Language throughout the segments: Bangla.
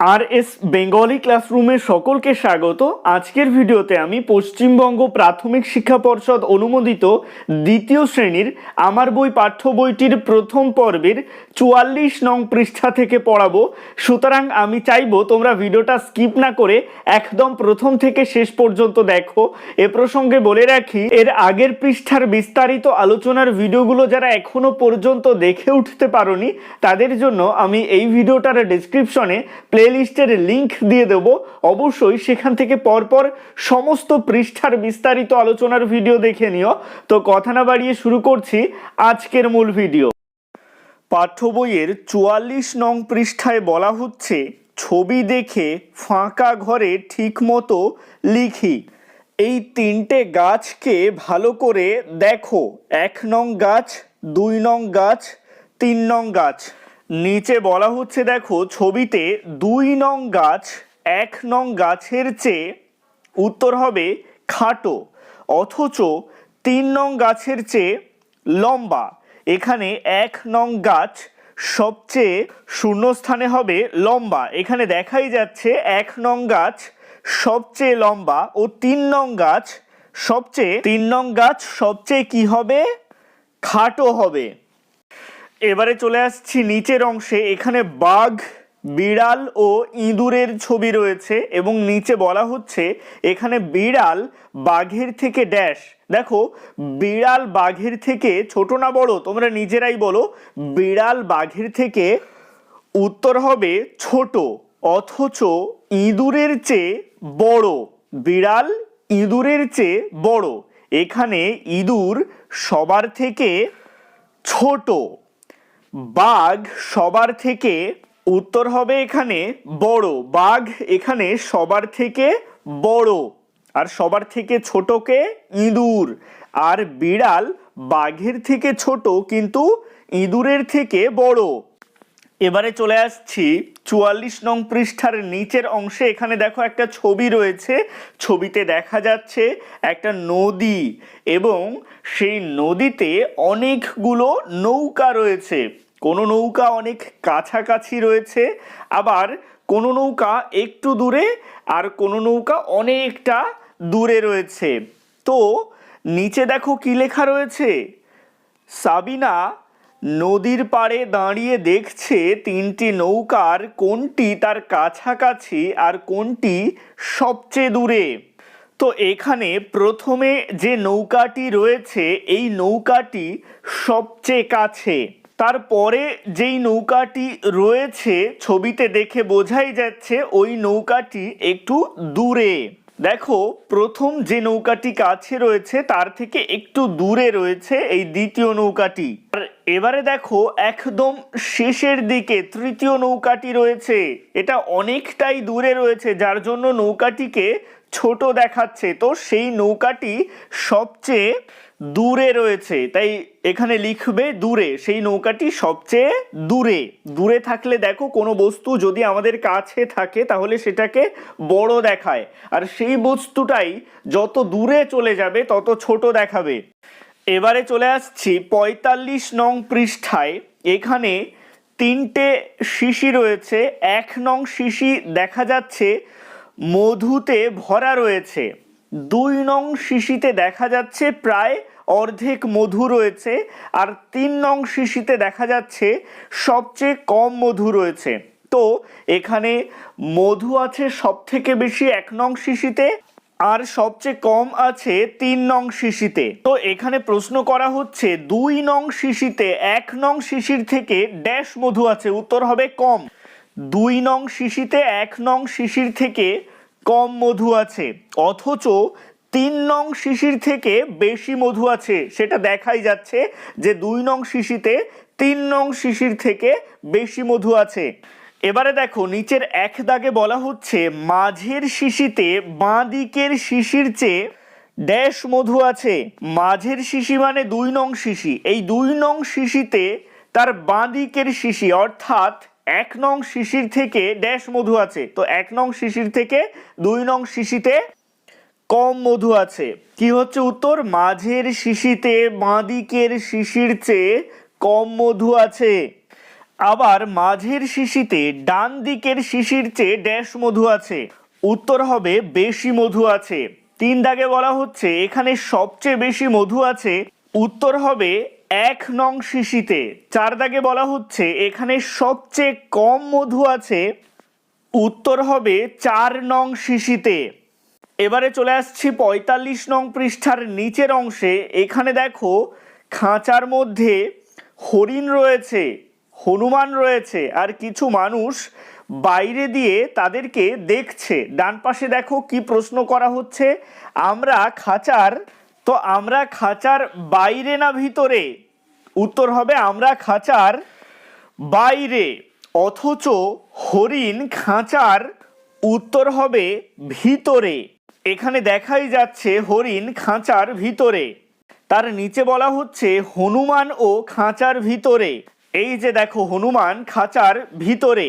আর এস বেঙ্গলি ক্লাসরুমে সকলকে স্বাগত। আজকের ভিডিওতে আমি পশ্চিমবঙ্গ প্রাথমিক শিক্ষা পর্ষদ অনুমোদিত দ্বিতীয় শ্রেণির আমার বই পাঠ্য বইটির প্রথম পর্বের চুয়াল্লিশ নং পৃষ্ঠা থেকে পড়াবো। সুতরাং আমি চাইব তোমরা ভিডিওটা স্কিপ না করে একদম প্রথম থেকে শেষ পর্যন্ত দেখো। এ প্রসঙ্গে বলে রাখি, এর আগের পৃষ্ঠার বিস্তারিত আলোচনার ভিডিওগুলো যারা এখনও পর্যন্ত দেখে উঠতে পারোনি, তাদের জন্য আমি এই ভিডিওটার ডেসক্রিপশনে প্লেলিস্টের লিংক দিয়ে দেব। অবশ্যই সেখান থেকে পরপর সমস্ত পৃষ্ঠার বিস্তারিত আলোচনার ভিডিও দেখে নিও। তো কথা না বাড়িয়ে শুরু করছি আজকের মূল ভিডিও পাঠ্য বইয়ের চুয়াল্লিশ নং পৃষ্ঠায় বলা হচ্ছে, ছবি দেখে ফাঁকা ঘরে ঠিকমতো লিখি। এই তিনটে গাছকে ভালো করে দেখো। এক নং গাছ, দুই নং গাছ, তিন নং গাছ। নিচে বলা হচ্ছে, দেখো, ছবিতে দুই নং গাছ, এক নং গাছের চেয়ে উত্তর হবে খাটো, অথচ তিন নং গাছের চেয়ে লম্বা। এখানে এক নং গাছ সবচেয়ে শূন্যস্থানে হবে লম্বা। এখানে দেখাই যাচ্ছে এক নং গাছ সবচেয়ে লম্বা ও তিন নং গাছ সবচেয়ে, তিন নং গাছ সবচেয়ে কি হবে? খাটো হবে। এবারে চলে আসছি নিচের অংশে। এখানে বাঘ, বিড়াল ও ইঁদুরের ছবি রয়েছে এবং নিচে বলা হচ্ছে এখানে বিড়াল বাঘের থেকে ড্যাশ। দেখো, বিড়াল বাঘের থেকে ছোট না বড়? তোমরা নিজেরাই বলো, বিড়াল বাঘের থেকে উত্তর হবে ছোট, অথচ ইঁদুরের চেয়ে বড়। বিড়াল ইঁদুরের চেয়ে বড়। এখানে ইঁদুর সবার থেকে ছোট। বাঘ সবার থেকে উত্তর হবে এখানে বড়। বাঘ এখানে সবার থেকে বড়। আর সবার থেকে ছোটকে ইঁদুর। আর বিড়াল বাঘের থেকে ছোট, কিন্তু ইঁদুরের থেকে বড়। এবারে চলে আসছি চুয়াল্লিশ নং পৃষ্ঠার নিচের অংশে। এখানে দেখো একটা ছবি রয়েছে। ছবিতে দেখা যাচ্ছে একটা নদী এবং সেই নদীতে অনেকগুলো নৌকা রয়েছে। কোনো নৌকা অনেক কাছাকাছি রয়েছে, আবার কোনো নৌকা একটু দূরে আর কোনো নৌকা অনেকটা দূরে রয়েছে। তো নিচে দেখো কি লেখা রয়েছে? সাবিনা নদীর পাড়ে দাঁড়িয়ে দেখছে তিনটি নৌকার কোনটি তার কাছাকাছি আর কোনটি সবচেয়ে দূরে। তো এখানে প্রথমে যে নৌকাটি রয়েছে, এই নৌকাটি সবচেয়ে কাছে। তারপরে যেই নৌকাটি রয়েছে, ছবিতে দেখে বোঝাই যাচ্ছে ওই নৌকাটি একটু দূরে। দেখো, প্রথম যে নৌকাটি কাছে রয়েছে, তার থেকে একটু দূরে রয়েছে এই দ্বিতীয় নৌকাটি। আর এবারে দেখো একদম শেষের দিকে তৃতীয় নৌকাটি রয়েছে। এটা অনেকটাই দূরে রয়েছে, যার জন্য নৌকাটিকে ছোট দেখাচ্ছে। তো সেই নৌকাটি সবচেয়ে দূরে রয়েছে। তাই এখানে লিখবে দূরে। সেই নৌকাটি সবচেয়ে দূরে। দূরে থাকলে দেখো কোনো বস্তু যদি আমাদের কাছে থাকে, তাহলে সেটাকে বড় দেখায়। আর সেই বস্তুটাই যত দূরে চলে যাবে, তত ছোট দেখাবে। এবারে চলে আসছি পঁয়তাল্লিশ নং পৃষ্ঠায়। এখানে তিনটে শিশি রয়েছে। এক নং শিশি দেখা যাচ্ছে মধুতে ভরা রয়েছে। দুই নং শিশিতে দেখা যাচ্ছে প্রায় অর্ধেক মধু রয়েছে। আর তিন নং শিশিতে দেখা যাচ্ছে সবচেয়ে কম মধু রয়েছে। তো এখানে মধু আছে সব থেকে বেশি এক নং শিশিতে। আর সবচেয়ে কম আছে তিন নং শিশিতে। তো এখানে প্রশ্ন করা হচ্ছে, দুই নং শিশিতে এক নং শিশির থেকে ড্যাশ মধু আছে, উত্তর হবে কম। দুই নং শিশিতে এক নং শিশির থেকে কম মধু আছে, অথচ তিন নং শিশির থেকে বেশি মধু আছে, সেটা দেখাই যাচ্ছে যে দুই নং শিশিতে তিন নং শিশির থেকে বেশি মধু আছে। এবারে দেখো, নিচের এক দাগে বলা হচ্ছে, মাঝের শিশিতে বাঁ দিকের শিশির চেয়ে ড্যাশ মধু আছে। মাঝের শিশি মানে দুই নং শিশি। এই দুই নং শিশিতে তার বাঁ দিকের শিশি, অর্থাৎ এক নং শিশির থেকে ড্যাশ মধু আছে। তো এক নং শিশির থেকে দুই নং শিশিতে কম মধু আছে। কি হচ্ছে উত্তর? মাঝের শিশিতে বাঁ দিকের শিশির চেয়ে কম মধু আছে। আবার মাঝের শিশিতে ডান দিকের শিশির চেয়ে ড্যাশ মধু আছে। উত্তর হবে বেশি মধু আছে। তিন দাগে বলা হচ্ছে এখানে সবচেয়ে বেশি মধু আছে। উত্তর হবে এক নং শিশিতে। চার দাগে বলা হচ্ছে এখানে সবচেয়ে কম মধু আছে। উত্তর হবে চার নং শিশিতে। এবারে চলে আসছি পঁয়তাল্লিশ নং পৃষ্ঠার নিচের অংশে। এখানে দেখো, খাঁচার মধ্যে হরিণ রয়েছে। হনুমান রয়েছে আর কিছু মানুষ বাইরে দিয়ে তাদেরকে দেখছে। ডান পাশে দেখো কি প্রশ্ন করা হচ্ছে, আমরা খাঁচার, তো আমরা খাঁচার বাইরে না ভিতরে? উত্তর হবে, আমরা খাঁচার বাইরে। অথচ হরিণ খাঁচার উত্তর হবে ভিতরে। এখানে দেখাই যাচ্ছে হরিণ খাঁচার ভিতরে। তার নিচে বলা হচ্ছে, হনুমান ও খাঁচার ভিতরে। এই যে দেখো হনুমান খাঁচার ভিতরে।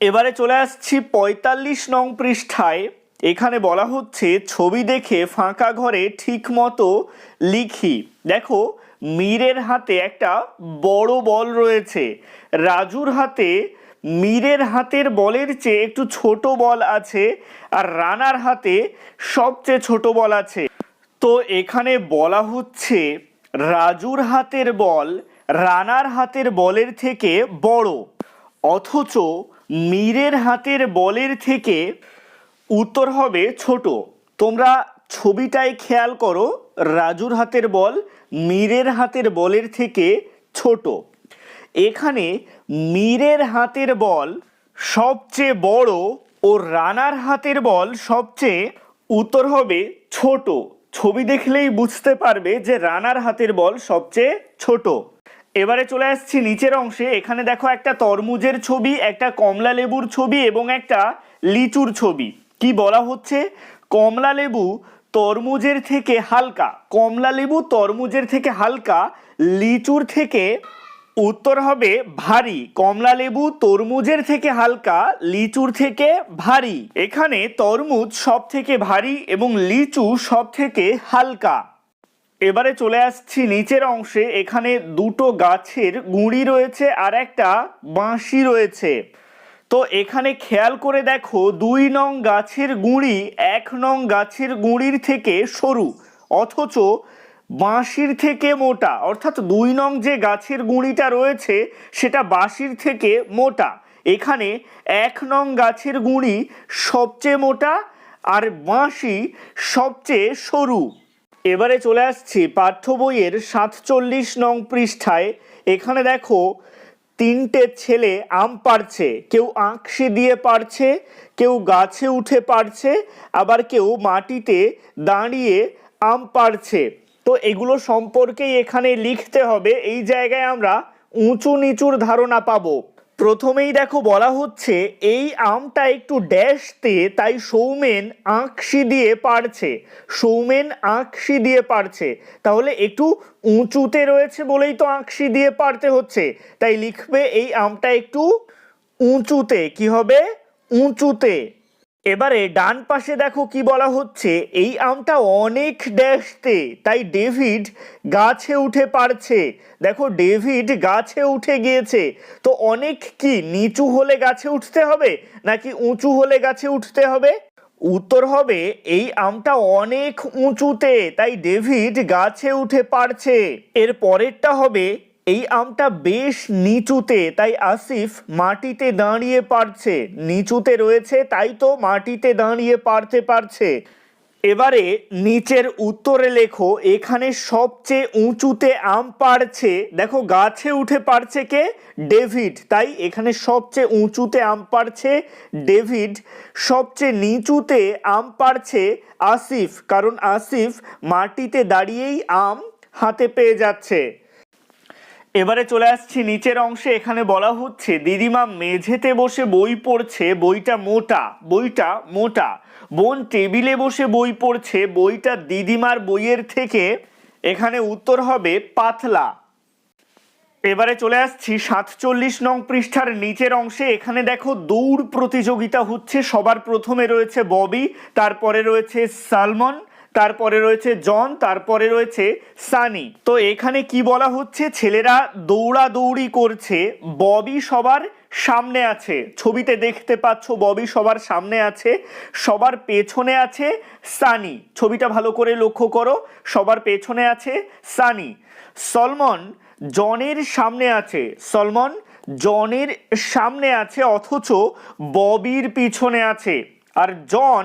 এবারে চলে আসছি পঁয়তাল্লিশ নং পৃষ্ঠায়। এখানে বলা হচ্ছে, ছবি দেখে ফাঁকা ঘরে ঠিক মতো লিখি। দেখো, মীরের হাতে একটা বড় বল রয়েছে। রাজুর হাতে মীরের হাতের বলের চেয়ে একটু ছোট বল আছে আর রানার হাতে সবচেয়ে ছোট বল আছে। তো এখানে বলা হচ্ছে, রাজুর হাতের বল রানার হাতের বলের থেকে বড়, অথচ মীরের হাতের বলের থেকে উত্তর হবে ছোট। তোমরা ছবিটায় খেয়াল করো, রাজুর হাতের বল মীরের হাতের বলের থেকে ছোট। এখানে মীরের হাতের বল সবচেয়ে বড় ও রানার হাতের বল সবচেয়ে উত্তর হবে ছোট। ছবি দেখলেই বুঝতে পারবে যে রানার হাতের বল সবচেয়ে ছোট। এবারে চলে আসছি নিচের অংশে। এখানে দেখো একটা তরমুজের ছবি, একটা কমলা লেবুর ছবি এবং একটা লিচুর ছবি। কি বলা হচ্ছে? কমলা লেবু তরমুজের থেকে হালকা, কমলা লেবু তরমুজের থেকে হালকা, লিচুর থেকে উত্তর হবে ভারী, কমলা লেবু তরমুজের থেকে হালকা, লিচুর থেকে ভারী। এখানে তরমুজ সব থেকে ভারী এবং লিচু সব থেকে হালকা। এবারে চলে আসছি নিচের অংশে। এখানে দুটো গাছের গুঁড়ি রয়েছে আর একটা বাঁশি রয়েছে। তো এখানে খেয়াল করে দেখো, দুই নং গাছের গুঁড়ি এক নং গাছের গুঁড়ির থেকে সরু, অথচ বাঁশির থেকে মোটা। অর্থাৎ দুই নং যে গাছের গুঁড়িটা রয়েছে, সেটা বাঁশির থেকে মোটা। এখানে এক নং গাছের গুঁড়ি সবচেয়ে মোটা আর বাঁশি সবচেয়ে সরু। এবারে চলে আসছি পাঠ্য বইয়ের সাতচল্লিশ নং পৃষ্ঠায়। এখানে দেখো, তিনটে ছেলে আম পাড়ছে। কেউ আঁকশি দিয়ে পারছে কেউ গাছে উঠে পারছে আবার কেউ মাটিতে দাঁড়িয়ে আম পাড়ছে। তো এগুলো সম্পর্কেই এখানে লিখতে হবে। এই জায়গায় আমরা উঁচু নিচুর ধারণা পাবো। প্রথমেই দেখো বলা হচ্ছে, এই আমটা একটু ড্যাশতে তাই সৌমেন আঁকশি দিয়ে পারছে। সৌমেন আঁকশি দিয়ে পারছে। তাহলে একটু উঁচুতে রয়েছে বলেই তো আঁকশি দিয়ে পারতে হচ্ছে। তাই লিখবে এই আমটা একটু উঁচুতে। কি হবে? উঁচুতে। এবারে ডান পাশে দেখো কি বলা হচ্ছে, এই আমটা অনেক ড্যাশতে, তাই ডেভিড গাছে উঠে পারছে। দেখো ডেভিড গাছে উঠে গিয়েছে, তো অনেক কি, নিচু হলে গাছে উঠতে হবে, নাকি উঁচু হলে গাছে উঠতে হবে? উত্তর হবে, এই আমটা অনেক উঁচুতে, তাই ডেভিড গাছে উঠে পারছে। এর পরেরটা হবে এই আমটা বেশ নিচুতে, তাই আসিফ মাটিতে দাঁড়িয়ে পারছে। নিচুতে রয়েছে, তাই তো মাটিতে দাঁড়িয়ে পারতে পারছে। এবারে নিচের উত্তরে লেখো, এখানে সবচেয়ে উঁচুতে আম পারছে দেখো, গাছে উঠে পারছে কে? ডেভিড। তাই এখানে সবচেয়ে উঁচুতে আম পারছে ডেভিড। সবচেয়ে নিচুতে আম পারছে আসিফ, কারণ আসিফ মাটিতে দাঁড়িয়েই আম হাতে পেয়ে যাচ্ছে। এবারে চলে আসছি নিচের অংশে, এখানে বলা হচ্ছে, দিদিমা মেঝেতে বসে বই পড়ছে, বইটা মোটা বইটা মোটা। বোন টেবিলে বসে বই পড়ছে, বইটা দিদিমার বইয়ের থেকে, এখানে উত্তর হবে পাতলা। এবারে চলে আসছি সাতচল্লিশ নং পৃষ্ঠার নিচের অংশে, এখানে দেখো দৌড় প্রতিযোগিতা হচ্ছে, সবার প্রথমে রয়েছে ববি, তারপরে রয়েছে সালমন তারপরে রয়েছে জন, তারপরে রয়েছে সানি। তো এখানে কি বলা হচ্ছে? ছেলেরা দৌড়াদৌড়ি করছে। ববি সবার সামনে আছে। ছবিতে দেখতে পাচ্ছ, ববি সবার সামনে আছে, সবার পেছনে আছে সানি। ছবিটা ভালো করে লক্ষ্য করো, সবার পেছনে আছে সানি। সলমন জনের সামনে আছে। সলমন জনের সামনে আছে, অথচ ববির পিছনে আছে। আর জন